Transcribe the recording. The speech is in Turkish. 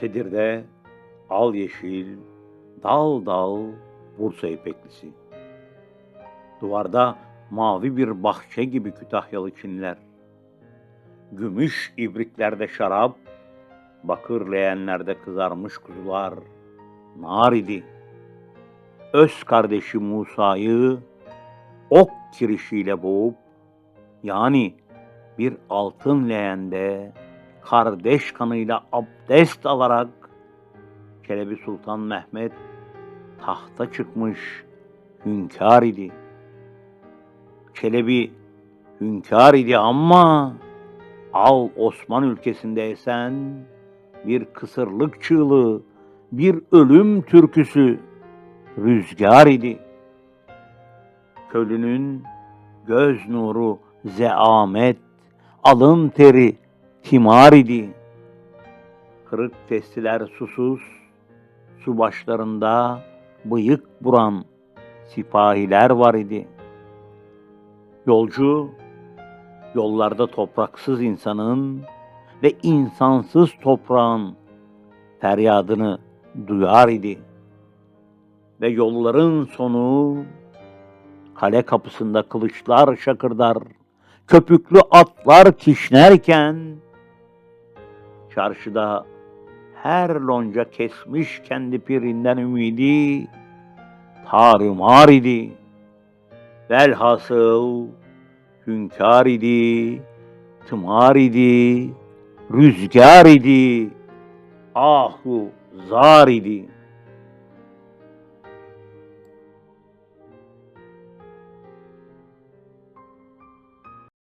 Sedir'de al yeşil, dal dal Bursa ipeklisi. Duvarda mavi bir bahçe gibi Kütahyalı Çinler. Gümüş ibriklerde şarap, bakır leğenlerde kızarmış kuzular. Nar idi. Öz kardeşi Musa'yı ok kirişiyle boğup, yani bir altın leğende kardeş kanıyla abdest alarak Çelebi Sultan Mehmet tahta çıkmış hünkâr idi. Çelebi hünkâr idi ama al Osman ülkesinde esen bir kısırlık çığlığı, bir ölüm türküsü rüzgar idi. Köylünün göz nuru zeamet, alın teri timar idi. Kırık testiler susuz, su başlarında bıyık buran sipahiler var idi. Yolcu, yollarda topraksız insanın ve insansız toprağın feryadını duyar idi. Ve yolların sonu kale kapısında kılıçlar şakırdar, köpüklü atlar kişnerken çarşıda her lonca kesmiş kendi pirinden ümidi tarımar idi. Velhasıl hünkâr idi, tımar idi, rüzgar idi, ahu zar idi.''